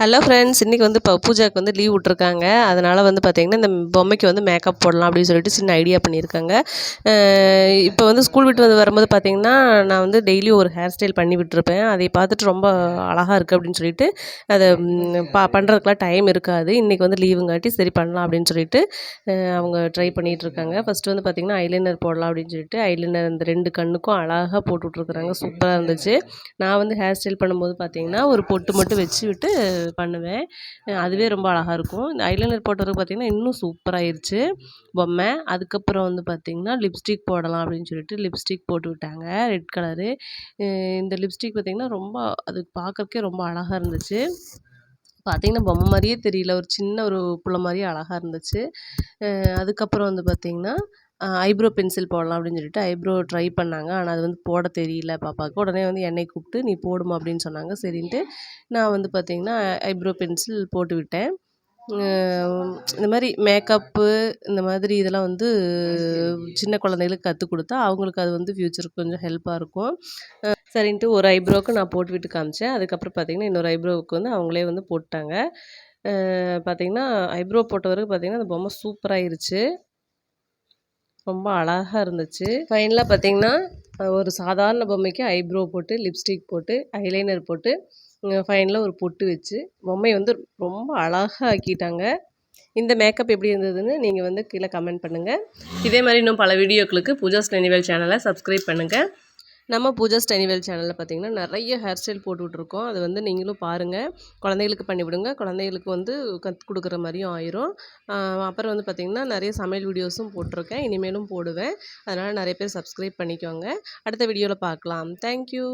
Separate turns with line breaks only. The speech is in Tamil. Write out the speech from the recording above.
ஹலோ ஃப்ரெண்ட்ஸ் இன்றைக்கி வந்து இப்போ பூஜாவுக்கு வந்து லீவ் விட்ருக்காங்க அதனால் வந்து பார்த்திங்கன்னா இந்த பொம்மைக்கு வந்து மேக்கப் போடலாம் அப்படின்னு சொல்லிட்டு சின்ன ஐடியா பண்ணியிருக்காங்க. இப்போ வந்து ஸ்கூல் விட்டு வந்து வரும்போது பார்த்திங்கன்னா நான் வந்து டெய்லி ஒரு ஹேர் ஸ்டைல் பண்ணி விட்டுருப்பேன். அதை பார்த்துட்டு ரொம்ப அழகாக இருக்குது அப்படின்னு சொல்லிட்டு அதை பா பண்ணுறதுக்குலாம் டைம் இருக்காது. இன்றைக்கி வந்து லீவுங்காட்டி சரி பண்ணலாம் அப்படின்னு சொல்லிட்டு அவங்க ட்ரை பண்ணிகிட்டு இருக்காங்க. ஃபஸ்ட்டு வந்து பார்த்திங்கன்னா ஐலைனர் போடலாம் அப்படின்னு சொல்லிட்டு ஐலைனர் இந்த ரெண்டு கண்ணுக்கும் அழகாக போட்டு விட்ருக்குறாங்க சூப்பராக இருந்துச்சு. நான் வந்து ஹேர் ஸ்டைல் பண்ணும்போது பார்த்திங்கன்னா ஒரு பொட்டு மட்டும் வச்சு விட்டு பண்ணுவேன். அதுவே ரொம்ப அழகாக இருக்கும். இந்த ஐலைனர் போட்டதுக்கு பார்த்திங்கன்னா இன்னும் சூப்பராகிருச்சு பொம்மை. அதுக்கப்புறம் வந்து பார்த்திங்கன்னா லிப்ஸ்டிக் போடலாம் அப்படின்னு சொல்லிட்டு லிப்ஸ்டிக் போட்டு விட்டாங்க. ரெட் கலரு இந்த லிப்ஸ்டிக் பார்த்திங்கன்னா ரொம்ப அது பார்க்குறக்கே ரொம்ப அழகாக இருந்துச்சு. பார்த்திங்கன்னா பொம்மை மாதிரியே தெரியல. ஒரு சின்ன ஒரு புள்ள மாதிரியே அழகாக இருந்துச்சு. அதுக்கப்புறம் வந்து பார்த்திங்கன்னா ஐப்ரோ பென்சில் போடலாம் அப்படின்னு சொல்லிட்டு ஐப்ரோ ட்ரை பண்ணாங்க. ஆனால் அது வந்து போட தெரியல பாப்பாவுக்கு. உடனே வந்து என்னை கூப்பிட்டு நீ போடுமா அப்படின்னு சொன்னாங்க. சரின்ட்டு நான் வந்து பார்த்திங்கன்னா ஐப்ரோ பென்சில் போட்டு விட்டேன். இந்த மாதிரி மேக்கப்பு இந்த மாதிரி இதெல்லாம் வந்து சின்ன குழந்தைகளுக்கு கற்றுக் கொடுத்தா அவங்களுக்கு அது வந்து ஃப்யூச்சருக்கு கொஞ்சம் ஹெல்ப்பாக இருக்கும். சரின்ட்டு ஒரு ஐப்ரோவுக்கு நான் போட்டு விட்டு காமிச்சேன். அதுக்கப்புறம் பார்த்திங்கன்னா இன்னொரு ஐப்ரோவுக்கு வந்து அவங்களே வந்து போட்டாங்க. பார்த்திங்கன்னா ஐப்ரோ போட்ட வரைக்கும் பார்த்திங்கன்னா அந்த பொம்மை சூப்பராகிருச்சு ரொம்ப அழகாக இருந்துச்சு. ஃபைனலாக பார்த்தீங்கன்னா ஒரு சாதாரண பொம்மைக்கு ஐப்ரோ போட்டு லிப்ஸ்டிக் போட்டு ஐலைனர் போட்டு ஃபைனலாக ஒரு பொட்டு வச்சு பொம்மையை வந்து ரொம்ப அழகாக ஆக்கிட்டாங்க. இந்த மேக்கப் எப்படி இருந்ததுன்னு நீங்கள் வந்து கீழே கமெண்ட் பண்ணுங்கள் இதே மாதிரி இன்னும் பல வீடியோக்களுக்கு பூஜாஸ் நினைவல் சேனலை சப்ஸ்கிரைப் பண்ணுங்கள் நம்ம பூஜா ஸ்டெனிவேல் சேனலில் பார்த்தீங்கன்னா நிறைய ஹேர் ஸ்டைல் போட்டுட்ருக்கோம். அது வந்து நீங்களும் பாருங்கள் குழந்தைகளுக்கு பண்ணிவிடுங்க. குழந்தைகளுக்கு வந்து கற்றுக் கொடுக்குற மாதிரியும் ஆயிரும். அப்புறம் வந்து பார்த்திங்கன்னா நிறைய சமையல் வீடியோஸும் போட்டிருக்கேன். இனிமேலும் போடுவேன். அதனால் நிறைய பேர் சப்ஸ்கிரைப் பண்ணிக்கோங்க. அடுத்த வீடியோவில் பார்க்கலாம் தேங்க்யூ